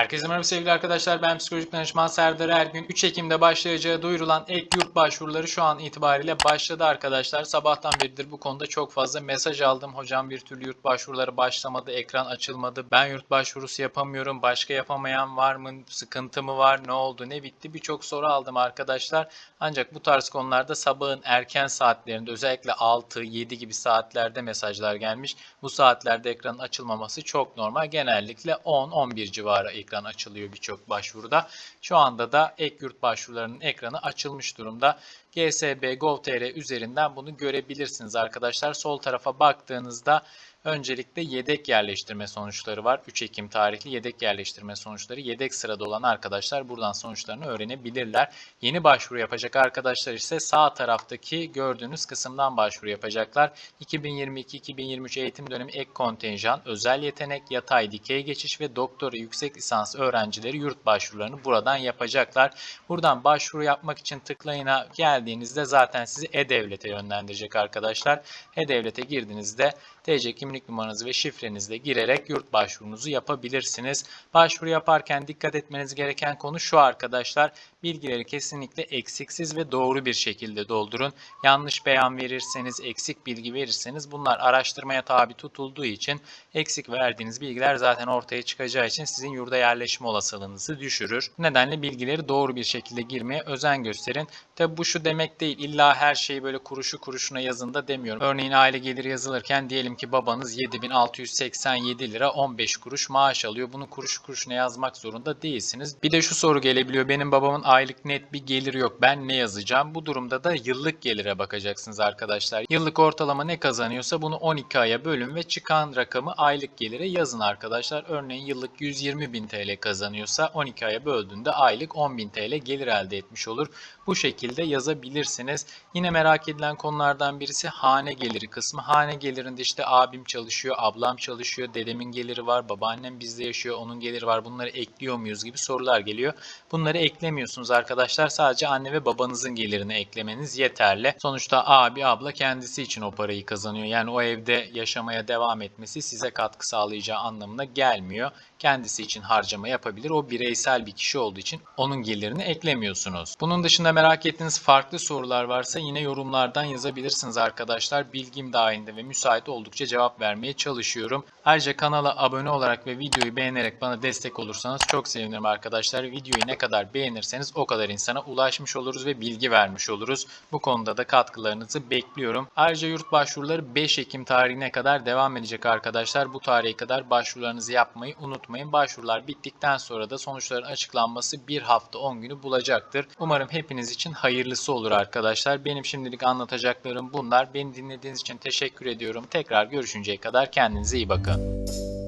Herkese merhaba sevgili arkadaşlar. Ben psikolojik danışman Serdar Ergün. 3 Ekim'de başlayacağı duyurulan ek yurt başvuruları şu an itibariyle başladı arkadaşlar. Sabahtan beridir bu konuda çok fazla mesaj aldım. Hocam bir türlü yurt başvuruları başlamadı, ekran açılmadı. Ben yurt başvurusu yapamıyorum. Başka yapamayan var mı? Sıkıntı mı var? Ne oldu? Ne bitti? Birçok soru aldım arkadaşlar. Ancak bu tarz konularda sabahın erken saatlerinde özellikle 6-7 gibi saatlerde mesajlar gelmiş. Bu saatlerde ekranın açılmaması çok normal. Genellikle 10-11 civarı ekran açılıyor birçok başvuruda. Şu anda da ek yurt başvurularının ekranı açılmış durumda. GSB Gov.tr üzerinden bunu görebilirsiniz arkadaşlar. Sol tarafa baktığınızda öncelikle yedek yerleştirme sonuçları var. 3 Ekim tarihli yedek yerleştirme sonuçları. Yedek sırada olan arkadaşlar buradan sonuçlarını öğrenebilirler. Yeni başvuru yapacak arkadaşlar ise sağ taraftaki gördüğünüz kısımdan başvuru yapacaklar. 2022-2023 eğitim dönemi ek kontenjan, özel yetenek, yatay dikey geçiş ve doktora yüksek lisans öğrencileri yurt başvurularını buradan yapacaklar. Buradan başvuru yapmak için tıklayına geldiğinizde zaten sizi E-Devlet'e yönlendirecek arkadaşlar. E-Devlet'e girdiğinizde TC kimlik numaranızı ve şifrenizle girerek yurt başvurunuzu yapabilirsiniz. Başvuru yaparken dikkat etmeniz gereken konu şu arkadaşlar. Bilgileri kesinlikle eksiksiz ve doğru bir şekilde doldurun. Yanlış beyan verirseniz, eksik bilgi verirseniz bunlar araştırmaya tabi tutulduğu için eksik verdiğiniz bilgiler zaten ortaya çıkacağı için sizin yurda yerleşme olasılığınızı düşürür. Nedenle bilgileri doğru bir şekilde girmeye özen gösterin. Tabi bu şu demek değil. İlla her şeyi böyle kuruşu kuruşuna yazın da demiyorum. Örneğin aile geliri yazılırken diyelim ki babanız 7687 lira 15 kuruş maaş alıyor. Bunu kuruş kuruşuna yazmak zorunda değilsiniz. Bir de şu soru gelebiliyor. Benim babamın aylık net bir geliri yok. Ben ne yazacağım? Bu durumda da yıllık gelire bakacaksınız arkadaşlar. Yıllık ortalama ne kazanıyorsa bunu 12 aya bölün ve çıkan rakamı aylık gelire yazın arkadaşlar. Örneğin yıllık 120 bin TL kazanıyorsa 12 aya böldüğünde aylık 10 bin TL gelir elde etmiş olur. Bu şekilde yazabilirsiniz. Yine merak edilen konulardan birisi hane geliri kısmı. Hane gelirinde işte abim çalışıyor, ablam çalışıyor, dedemin geliri var, babaannem bizde yaşıyor, onun geliri var. Bunları ekliyor muyuz gibi sorular geliyor. Bunları eklemiyorsunuz arkadaşlar. Sadece anne ve babanızın gelirini eklemeniz yeterli. Sonuçta abi, abla kendisi için o parayı kazanıyor. Yani o evde yaşamaya devam etmesi size katkı sağlayacağı anlamına gelmiyor. Kendisi için harcama yapabilir. O bireysel bir kişi olduğu için onun gelirini eklemiyorsunuz. Bunun dışında merak ettiğiniz farklı sorular varsa yine yorumlardan yazabilirsiniz arkadaşlar. Bilgim dahilinde ve müsait oldukça cevap vermeye çalışıyorum. Ayrıca kanala abone olarak ve videoyu beğenerek bana destek olursanız çok sevinirim arkadaşlar. Videoyu ne kadar beğenirseniz o kadar insana ulaşmış oluruz ve bilgi vermiş oluruz. Bu konuda da katkılarınızı bekliyorum. Ayrıca yurt başvuruları 5 Ekim tarihine kadar devam edecek arkadaşlar. Bu tarihe kadar başvurularınızı yapmayı unutmayın. Başvurular bittikten sonra da sonuçların açıklanması bir hafta 10 günü bulacaktır. Umarım hepiniz için hayırlısı olur arkadaşlar. Benim şimdilik anlatacaklarım bunlar. Beni dinlediğiniz için teşekkür ediyorum. Tekrar görüşünceye kadar kendinize iyi bakın.